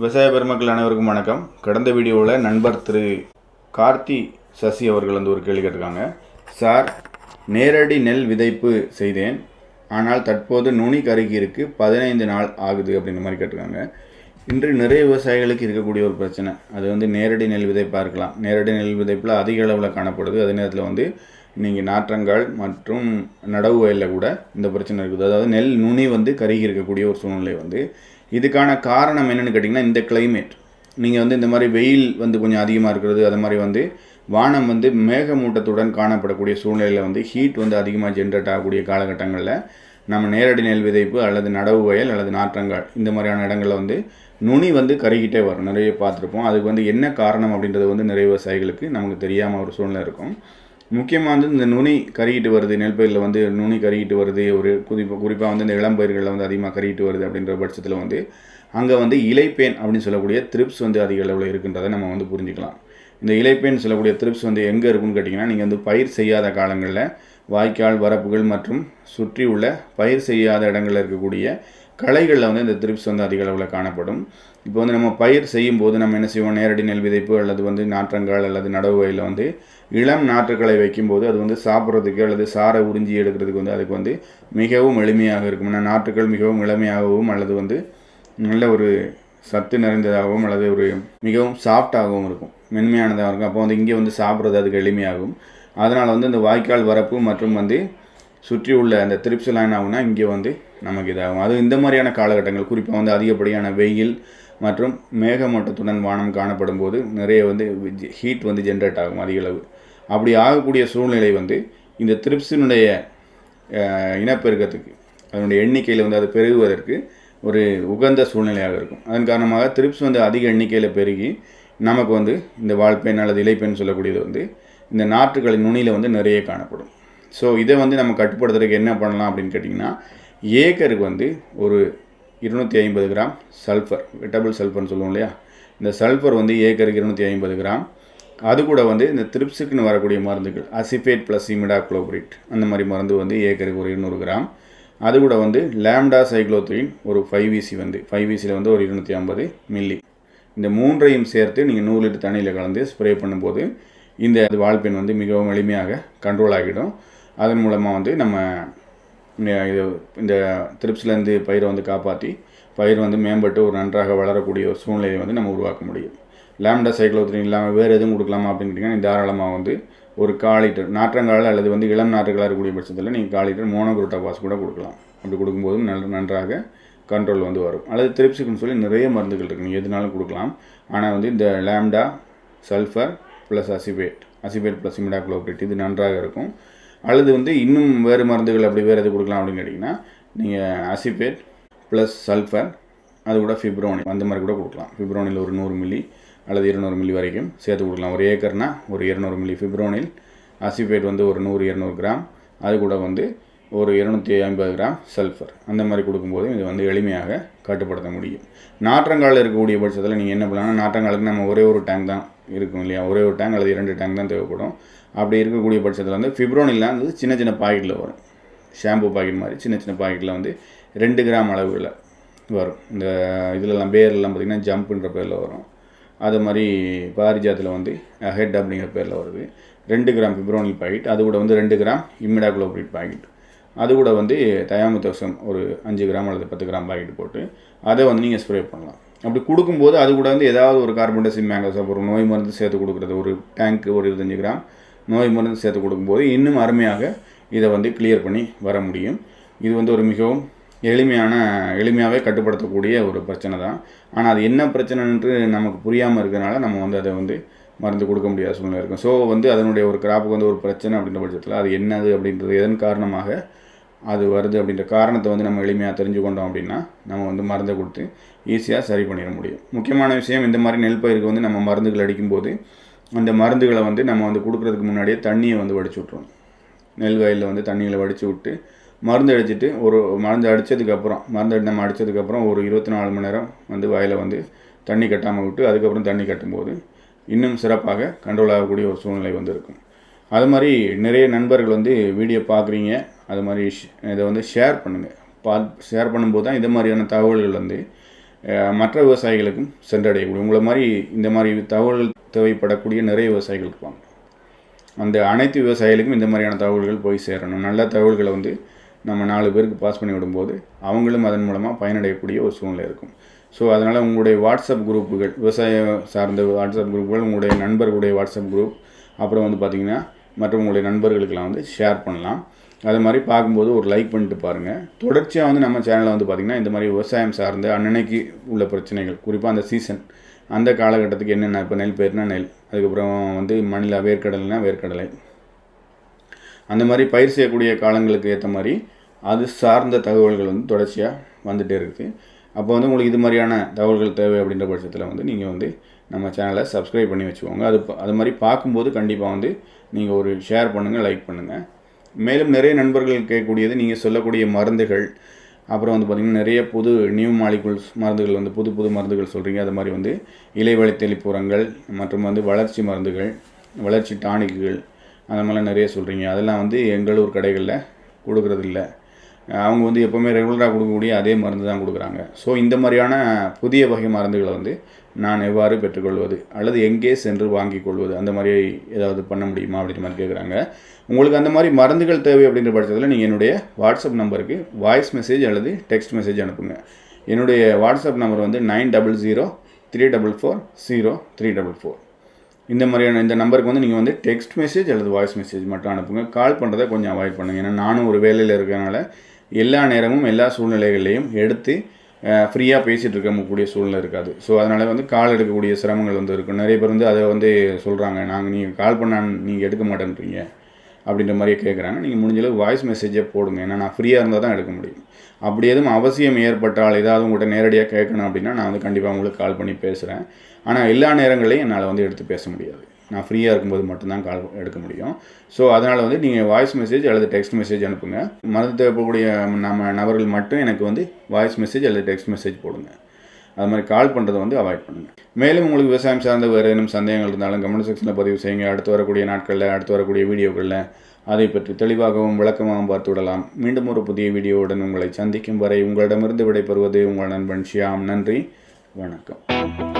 விவசாய பெருமக்கள் அனைவருக்கும் வணக்கம். கடந்த வீடியோவில் நண்பர் திரு கார்த்தி சசி அவர்கள் வந்து ஒரு கேள்வி கேட்டிருக்காங்க. சார் நேரடி நெல் விதைப்பு செய்தேன். ஆனால் தற்போது நுனி கருகியிருக்கு பதினைந்து நாள் ஆகுது அப்படின்ற மாதிரி கேட்டிருக்காங்க. இன்று நிறைய விவசாயிகளுக்கு இருக்கக்கூடிய ஒரு பிரச்சனை. அது வந்து நேரடி நெல் விதைப்பாக இருக்கலாம். நேரடி நெல் விதைப்பில் அதிக அளவில் காணப்படுது. அதே நேரத்தில் வந்து நீங்கள் நாற்றங்கால் மற்றும் நடவு வயலில் கூட இந்த பிரச்சனை இருக்குது. அதாவது நெல் நுனி வந்து கருகி இருக்கக்கூடிய ஒரு சூழ்நிலை வந்து. இதுக்கான காரணம் என்னென்னு கேட்டிங்கன்னா இந்த கிளைமேட் நீங்கள் வந்து இந்த மாதிரி வெயில் வந்து கொஞ்சம் அதிகமாக இருக்கிறது அது மாதிரி வந்து வானம் வந்து மேகமூட்டத்துடன் காணப்படக்கூடிய சூழ்நிலையில் வந்து ஹீட் வந்து அதிகமாக ஜென்ரேட் ஆகக்கூடிய காலகட்டங்களில் நம்ம நேரடி நெல் விதைப்பு அல்லது நடவு வயல் அல்லது நாற்றங்கால் இந்த மாதிரியான இடங்களில் வந்து நுனி வந்து கருகிட்டே வரும். நிறைய பார்த்துருப்போம். அதுக்கு வந்து என்ன காரணம் அப்படின்றது வந்து நிறைய விவசாயிகளுக்கு நமக்கு தெரியாமல் ஒரு சூழ்நிலை இருக்கும். முக்கியமாக வந்து இந்த நுனி கருகிட்டு வருது நெல் பயிரில் வந்து நுனி கருகிட்டு வருது ஒரு குறிப்பாக குறிப்பாக வந்து இந்த இளம்பயிர்களில் வந்து அதிகமாக கருகிட்டு வருது அப்படின்ற பட்சத்தில் வந்து அங்கே வந்து இலைப்பேன் அப்படின்னு சொல்லக்கூடிய த்ரிப்ஸ் வந்து அதிக அளவில் இருக்குன்றதை நம்ம வந்து புரிஞ்சுக்கலாம். இந்த இலைப்பேன் சொல்லக்கூடிய த்ரிப்ஸ் வந்து எங்கே இருக்குன்னு கேட்டிங்கன்னா நீங்கள் வந்து பயிர் செய்யாத காலங்களில் வாய்க்கால் வரப்புகள் மற்றும் சுற்றி உள்ள பயிர் செய்யாத இடங்களில் இருக்கக்கூடிய களைகளில் வந்து இந்த த்ரிப்ஸ் வந்து அதிக அளவில் காணப்படும். இப்போ வந்து நம்ம பயிர் செய்யும் போது நம்ம என்ன செய்வோம்? நேரடி நெல் விதைப்பு அல்லது வந்து நாற்றங்கால் அல்லது நடவு வயலில் வந்து இளம் நாற்றுக்களை வைக்கும்போது அது வந்து சாப்பிட்றதுக்கு அல்லது சாரை உறிஞ்சி எடுக்கிறதுக்கு வந்து அதுக்கு வந்து மிகவும் எளிமையாக இருக்கும். ஏன்னா நாற்றுக்கள் மிகவும் இளமையாகவும் அல்லது வந்து நல்ல ஒரு சத்து நிறைந்ததாகவும் அல்லது ஒரு மிகவும் சாஃப்டாகவும் இருக்கும். மென்மையானதாக இருக்கும். அப்போ வந்து இங்கே வந்து சாப்பிட்றது அதுக்கு எளிமையாகும். அதனால் வந்து இந்த வாய்க்கால் வரப்பு மற்றும் வந்து சுற்றி உள்ள அந்த திரிப்ஸ் என்ன ஆகும்னா இங்கே வந்து நமக்கு இதாகும். அது இந்த மாதிரியான காலகட்டங்கள். குறிப்பாக வந்து அதிகப்படியான வெயில் மற்றும் மேகமூட்டத்துடன் வானம் காணப்படும் போது நிறைய வந்து ஹீட் வந்து ஜென்ரேட் ஆகும் அதிகளவு அப்படி ஆகக்கூடிய சூழ்நிலை வந்து இந்த த்ரிப்ஸினுடைய இனப்பெருக்கத்துக்கு அதனுடைய எண்ணிக்கையில் வந்து அது பெருகுவதற்கு ஒரு உகந்த சூழ்நிலையாக இருக்கும். அதன் காரணமாக த்ரிப்ஸ் வந்து அதிக எண்ணிக்கையில் பெருகி நமக்கு வந்து இந்த வால்பெண் அல்லது இலைப்பெண் சொல்லக்கூடியது வந்து இந்த நாற்றுகளின் நுனியில் வந்து நிறைய காணப்படும். ஸோ இதை வந்து நம்ம கட்டுப்படுத்துறதுக்கு என்ன பண்ணலாம் அப்படின்னு கேட்டிங்கன்னா ஏக்கருக்கு வந்து ஒரு இருநூற்றி ஐம்பது கிராம் சல்ஃபர் வெட்டபிள் சல்ஃபர்னு சொல்லுவோம் இல்லையா? இந்த சல்ஃபர் வந்து ஏக்கருக்கு இருநூற்றி ஐம்பது கிராம். அது கூட வந்து இந்த த்ரிப்ஸுக்குன்னு வரக்கூடிய மருந்துகள் அசிஃபேட் ப்ளஸ் இமிடா குளோபரேட் அந்த மாதிரி மருந்து வந்து ஏக்கருக்கு ஒரு இருநூறு கிராம். அது கூட வந்து லேம்டா சைக்ளோத்ரின் ஒரு ஃபைவ் விசி வந்து ஃபைவ் இசியில் வந்து ஒரு இருநூற்றி ஐம்பது மில்லி இந்த மூன்றையும் சேர்த்து நீங்கள் நூறு லிட்டர் தண்ணியில் கலந்து ஸ்ப்ரே பண்ணும்போது இந்த வால்பெண் வந்து மிகவும் எளிமையாக கண்ட்ரோல் ஆகிடும். அதன் மூலமாக வந்து நம்ம இது இந்த திருப்ஸ்லேருந்து பயிரை வந்து காப்பாற்றி பயிர் வந்து மேம்பட்டு ஒரு நன்றாக வளரக்கூடிய ஒரு சூழ்நிலையை வந்து நம்ம உருவாக்க முடியும். லேம்டா சைக்ளோத்ரின் இல்லாமல் வேறு எதுவும் கொடுக்கலாமா அப்படின்னு கேட்டிங்கன்னா தாராளமாக வந்து ஒரு கால் லிட்டர் அல்லது வந்து இளம் நாற்றுகளாக இருக்கக்கூடிய பட்சத்தில் நீங்கள் கால் லிட்டர் மோனோகுரோட்டாபாஸ் கூட கொடுக்கலாம். அப்படி கொடுக்கும்போதும் நல்ல நன்றாக கண்ட்ரோல் வந்து வரும். அல்லது த்ரிப்ஸுக்குன்னு சொல்லி நிறைய மருந்துகள் இருக்குது நீங்கள் எதுனாலும் கொடுக்கலாம். ஆனால் வந்து இந்த lambda sulphur plus acephate acephate plus imidacloprid இது நன்றாக இருக்கும். அல்லது வந்து இன்னும் வேறு மருந்துகள் அப்படி வேறு எது கொடுக்கலாம் அப்படின்னு கேட்டிங்கன்னா நீங்கள் அசிபேட் ப்ளஸ் சல்ஃபர் அது கூட ஃபிப்ரோனி அந்த மாதிரி கூட கொடுக்கலாம். ஃபிப்ரோனில் ஒரு நூறு மில்லி அல்லது இருநூறு மில்லி வரைக்கும் சேர்த்து கொடுக்கலாம். ஒரு ஏக்கர்னால் ஒரு இருநூறு மில்லி ஃபிப்ரோனில் அசிபேட் வந்து ஒரு நூறு இரநூறு கிராம் அது கூட வந்து ஒரு இருநூற்றி ஐம்பது கிராம் சல்ஃபர் அந்த மாதிரி கொடுக்கும்போது இது வந்து எளிமையாக கட்டுப்படுத்த முடியும். நாற்றங்காலில் இருக்கக்கூடிய பட்சத்தில் நீங்கள் என்ன பண்ணலாம் நாற்றங்காலுக்கு நம்ம ஒரே ஒரு டேங்க் தான் இருக்கும் இல்லையா? ஒரே ஒரு டேங்க் அல்லது இரண்டு டேங்க் தான் தேவைப்படும். அப்படி இருக்கக்கூடிய பட்சத்தில் வந்து ஃபிப்ரோனிலாம் வந்து சின்ன சின்ன பாக்கெட்டில் வரும். ஷாம்பு பாக்கெட் மாதிரி சின்ன சின்ன பாக்கெட்டில் வந்து ரெண்டு கிராம் அளவில் வரும். இந்த இதிலலாம் பேர்லாம் பார்த்திங்கன்னா ஜம்ப்புன்ற பேரில் வரும். அது மாதிரி பாரிஜாத்தில் வந்து ஹெட் அப்படிங்கிற பேரில் வருது. ரெண்டு கிராம் பிப்ரோனில் பாக்கெட் அது கூட வந்து ரெண்டு கிராம் இம்மிடா பாக்கெட் அது கூட வந்து தயாமுத்தோசம் ஒரு அஞ்சு கிராம் அல்லது பத்து கிராம் பாக்கெட் போட்டு அதை வந்து நீங்கள் ஸ்ப்ரே பண்ணலாம். அப்படி கொடுக்கும்போது அது கூட வந்து ஏதாவது ஒரு கார்பன் டை மேங்கோசாப் ஒரு நோய் மருந்து சேர்த்து கொடுக்குறது ஒரு டேங்க் ஒரு இருபத்தஞ்சு கிராம் நோய் மருந்து சேர்த்து கொடுக்கும்போது இன்னும் அருமையாக இதை வந்து கிளியர் பண்ணி வர முடியும். இது வந்து ஒரு மிகவும் எளிமையான எளிமையாகவே கட்டுப்படுத்தக்கூடிய ஒரு பிரச்சனை தான். ஆனால் அது என்ன பிரச்சனைன்ட்டு நமக்கு புரியாமல் இருக்கிறனால நம்ம வந்து அதை வந்து மருந்து கொடுக்க முடியாத சூழ்நிலை இருக்கும். ஸோ வந்து அதனுடைய ஒரு கிராப்புக்கு வந்து ஒரு பிரச்சனை அப்படின்ற பட்சத்தில் அது என்னது அப்படின்றது எதன் காரணமாக அது வருது அப்படின்ற காரணத்தை வந்து நம்ம எளிமையாக தெரிஞ்சு கொண்டோம் அப்படின்னா நம்ம வந்து மருந்தை கொடுத்து ஈஸியாக சரி பண்ணிட முடியும். முக்கியமான விஷயம் இந்த மாதிரி நெல் பயிருக்கு வந்து நம்ம மருந்துகள் அடிக்கும்போது அந்த மருந்துகளை வந்து நம்ம வந்து கொடுக்குறதுக்கு முன்னாடியே தண்ணியை வந்து வடிச்சு விட்ருவோம் நெல் வயலில் வந்து தண்ணியில் வடித்து விட்டு மருந்து அடிச்சுட்டு ஒரு மருந்து அடித்ததுக்கப்புறம் மருந்து அடி நம்ம அடித்ததுக்கப்புறம் ஒரு இருபத்தி நாலு மணி நேரம் வந்து வயலை வந்து தண்ணி கட்டாமல் விட்டு அதுக்கப்புறம் தண்ணி கட்டும்போது இன்னும் சிறப்பாக கண்ட்ரோல் ஆகக்கூடிய ஒரு சூழ்நிலை வந்து இருக்கும். அது மாதிரி நிறைய நண்பர்கள் வந்து வீடியோ பார்க்குறீங்க. அது மாதிரி இதை வந்து ஷேர் பண்ணுங்கள் பா ஷேர் பண்ணும்போது தான் இது மாதிரியான தகவல்கள் வந்து மற்ற விவசாயிகளுக்கும் சென்றடையக்கூடிய உங்களை மாதிரி இந்த மாதிரி தகவல்கள் தேவைப்படக்கூடிய நிறைய விவசாயிகள் இருப்பாங்க அந்த அனைத்து விவசாயிகளுக்கும் இந்த மாதிரியான தகவல்கள் போய் சேரணும். நல்ல தகவல்களை வந்து நம்ம நாலு பேருக்கு பாஸ் பண்ணி விடும்போது அவங்களும் அதன் மூலமாக பயனடையக்கூடிய ஒரு சூழ்நிலை இருக்கும். ஸோ அதனால் உங்களுடைய வாட்ஸ்அப் குரூப்புகள் விவசாயம் சார்ந்த வாட்ஸ்அப் குரூப்புகள் உங்களுடைய நண்பர்களுடைய வாட்ஸ்அப் குரூப் அப்புறம் வந்து பார்த்திங்கன்னா மற்றவங்களுடைய நண்பர்களுக்கெல்லாம் வந்து ஷேர் பண்ணலாம். அது மாதிரி பார்க்கும்போது ஒரு லைக் பண்ணிட்டு பாருங்கள் தொடர்ச்சியாக வந்து நம்ம சேனலில் வந்து பார்த்திங்கன்னா இந்த மாதிரி விவசாயம் சார்ந்த அன்னன்னைக்கு உள்ள பிரச்சனைகள் குறிப்பாக அந்த சீசன் அந்த காலகட்டத்துக்கு என்னென்ன இப்போ நெல் பயிர்னா நெல்? அதுக்கப்புறம் வந்து மணிலா வேர்க்கடலைனா வேர்க்கடலை. அந்த மாதிரி பயிர் செய்யக்கூடிய காலங்களுக்கு ஏற்ற மாதிரி அது சார்ந்த தகவல்கள் வந்து தொடர்ச்சியாக வந்துகிட்டே இருக்குது அப்போ வந்து உங்களுக்கு இது மாதிரியான தகவல்கள் தேவை அப்படின்ற பட்சத்தில் வந்து நீங்கள் வந்து நம்ம சேனலை சப்ஸ்கிரைப் பண்ணி வச்சுக்கோங்க. அது அது மாதிரி பார்க்கும்போது கண்டிப்பாக வந்து நீங்கள் ஒரு ஷேர் பண்ணுங்கள் லைக் பண்ணுங்கள் மேலும் நிறைய நண்பர்கள் கேட்கக்கூடியது நீங்கள் சொல்லக்கூடிய மருந்துகள். அப்புறம் வந்து பார்த்திங்கன்னா நிறைய புது நியூ மாலிகுல்ஸ் மருந்துகள் வந்து புது புது மருந்துகள் சொல்கிறீங்க அது மாதிரி வந்து இலைவழி தெளிப்புரங்கள் மற்றும் வந்து வளர்ச்சி மருந்துகள் வளர்ச்சி டானிக்குகள் அந்த மாதிரிலாம் நிறைய சொல்கிறீங்க அதெல்லாம் வந்து எங்களூர் கடைகளில் கொடுக்குறதில்ல. அவங்க வந்து எப்போவுமே ரெகுலராக கொடுக்கக்கூடிய அதே மருந்து தான் கொடுக்குறாங்க. ஸோ இந்த மாதிரியான புதிய வகை மருந்துகளை வந்து நான் எவ்வாறு பெற்றுக்கொள்வது? அல்லது எங்கே சென்று வாங்கிக் கொள்வது? அந்த மாதிரி ஏதாவது பண்ண முடியுமா? அப்படின்ற மாதிரி கேட்குறாங்க உங்களுக்கு அந்த மாதிரி மருந்துகள் தேவை அப்படின்ற பட்சத்தில் நீங்கள் என்னுடைய வாட்ஸ்அப் நம்பருக்கு வாய்ஸ் மெசேஜ் அல்லது டெக்ஸ்ட் மெசேஜ் அனுப்புங்க. என்னுடைய வாட்ஸ்அப் நம்பர் வந்து nine double zero three double four zero three double four. இந்த மாதிரியான இந்த நம்பருக்கு வந்து நீங்கள் வந்து டெக்ஸ்ட் மெசேஜ் அல்லது வாய்ஸ் மெசேஜ் மட்டும் அனுப்புங்க. கால் பண்ணுறதை கொஞ்சம் அவாய்ட் பண்ணுங்கள் ஏன்னா நானும் ஒரு வேலையில் இருக்கிறனால எல்லா நேரமும் எல்லா சூழ்நிலைகளையும் எடுத்து ஃப்ரீயாக பேசிகிட்டு இருக்கக்கூடிய சூழ்நிலை இருக்காது. ஸோ அதனால் வந்து கால் எடுக்கக்கூடிய சிரமங்கள் வந்து இருக்கும். நிறைய பேர் வந்து அதை வந்து சொல்கிறாங்க நாங்கள் நீங்கள் கால் பண்ண நீங்கள் எடுக்க மாட்டேன்றீங்க. அப்படின்ற மாதிரியே கேட்குறாங்க நீங்கள் முடிஞ்சளவு வாய்ஸ் மெசேஜே போடுங்க. ஏன்னா நான் ஃப்ரீயாக இருந்தால் தான் எடுக்க முடியும். அப்படி எதுவும் அவசியம் ஏற்பட்டால் ஏதாவது உங்கள்கிட்ட நேரடியாக கேட்கணும் அப்படின்னா நான் வந்து கண்டிப்பாக உங்களுக்கு கால் பண்ணி பேசுகிறேன் ஆனால் எல்லா நேரங்களையும் என்னால் வந்து எடுத்து பேச முடியாது. நான் ஃப்ரீயாக இருக்கும்போது மட்டும்தான் கால் எடுக்க முடியும். ஸோ அதனால் வந்து நீங்கள் வாய்ஸ் மெசேஜ் அல்லது டெக்ஸ்ட் மெசேஜ் அனுப்புங்க. மருந்து தேவைப்படக்கூடிய நம்ம நபர்கள் மட்டும் எனக்கு வந்து வாய்ஸ் மெசேஜ் அல்லது டெக்ஸ்ட் மெசேஜ் போடுங்க. அது மாதிரி கால் பண்ணுறதை வந்து அவாய்ட் பண்ணுங்கள் மேலும் உங்களுக்கு விவசாயம் சார்ந்த வேறு ஏதேனும் சந்தேகங்கள் இருந்தாலும் கமெண்ட் செக்ஷனில் பதிவு செய்யுங்க. அடுத்து வரக்கூடிய நாட்களில் அடுத்து வரக்கூடிய வீடியோக்களில் அதை பற்றி தெளிவாகவும் விளக்கமாகவும் பார்த்து விடலாம். மீண்டும் ஒரு புதிய வீடியோவுடன் உங்களை சந்திக்கும் வரை உங்களிடமிருந்து விடைபெறுவது உங்கள் நண்பன் ஷியாம். நன்றி. வணக்கம்.